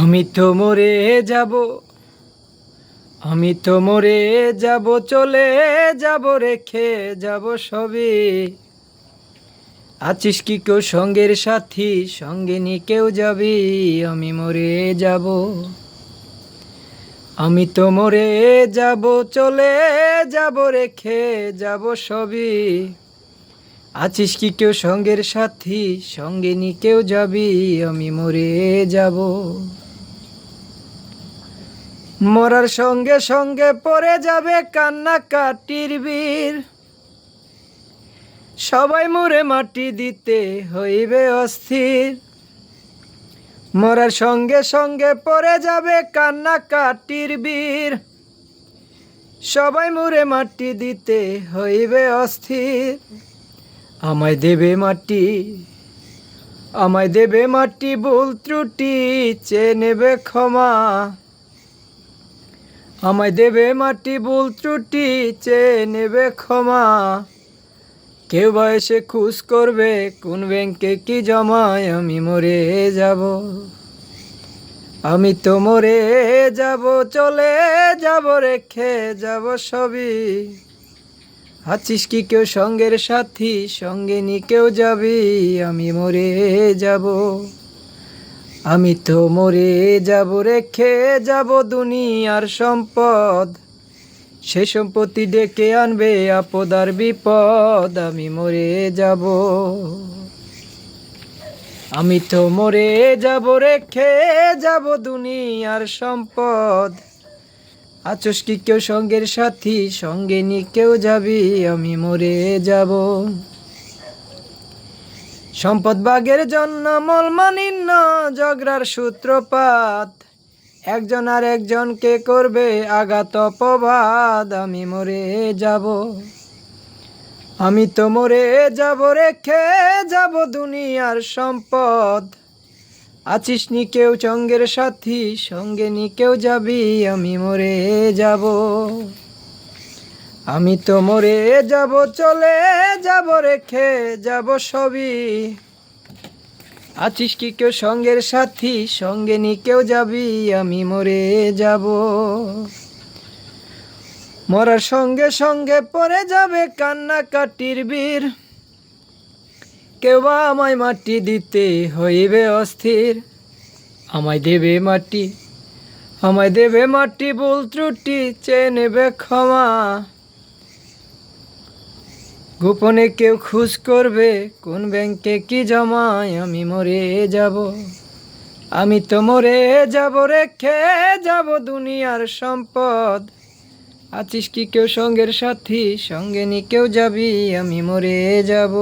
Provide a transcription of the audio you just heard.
আমি তো মরে যাব, আমি তো মরে যাব, চলে যাব, রেখে যাব সবে। আছিস কি কেউ সঙ্গের সাথী? সঙ্গে নি কেউ যাবি? আমি মরে যাব, আমি তো মরে যাব, চলে যাব, রেখে যাব সবই আছিস কি কেউ সঙ্গের সাথী? সঙ্গে নি কেউ যাবি? আমি মরে যাব। মরার সঙ্গে সঙ্গে পড়ে যাবে কান্না কাটির বীর। সবাই মরে মাটি দিতে হইবে অস্থির। মরার সঙ্গে সঙ্গে পড়ে যাবে কান্না কাটির বীর। সবাই মরে মাটি দিতে হইবে অস্থির। আমায় দেবে মাটি, আমায় দেবে মাটি, ভুল ত্রুটি চেয়ে নেবে ক্ষমা। আমায় দেবে মাটি, ভুল ত্রুটি চেয়ে নেবে ক্ষমা। কেউ বা এসে খুশ করবে, কোন ব্যাংকে কি জমায়, আমি মরে যাব। আমি তো মরে যাব, চলে যাব, রেখে যাব সবই। আছিস কি কেউ সঙ্গের সাথী, সঙ্গে নি কেউ যাবি, আমি মরে যাব। আমি তো মরে যাব, রেখে যাব দুনিয়ার সম্পদ। সে সম্পত্তি ডেকে আনবে আপদ আর বিপদ, আমি মরে যাব। আমি তো মরে যাব, রেখে যাব দুনিয়ার সম্পদ। আচস কি কেউ সঙ্গের সাথী, সঙ্গে নি কেউ যাবি, আমি মরে যাব। সম্পদ বাগের জন্য মলমানিন্য ঝগড়ার সূত্রপাত। একজন আর একজনকে করবে আঘাত অপবাদ? আমি মরে যাব। আমি তো মরে যাব রেখে যাব দুনিয়ার সম্পদ। আছিস নি কেউ চঙ্গের সাথী, সঙ্গে নি কেউ যাবি, আমি মরে যাব। আমি তো মরে যাব, চলে যাব, রেখে যাব সবই। আছিস কি কেউ সঙ্গের সাথী? সঙ্গে নি কেউ যাবি? আমি মরে যাব। মরার সঙ্গে সঙ্গে পরে যাবে কান্না কাটির বীর। কেউ বা আমায় মাটি দিতে হইবে অস্থির। আমায় দেবে মাটি, আমায় দেবে মাটি, ভুল ত্রুটি চেয়ে নেবে ক্ষমা। গোপনে কেউ খুশ করবে, কোন ব্যাংকে কি জমায়, আমি মরে যাব। আমি তো মরে যাব, রেখে যাব দুনিয়ার সম্পদ। আছিস কি কেউ সঙ্গের সাথী, সঙ্গে নি কেউ যাবি, আমি মরে যাব।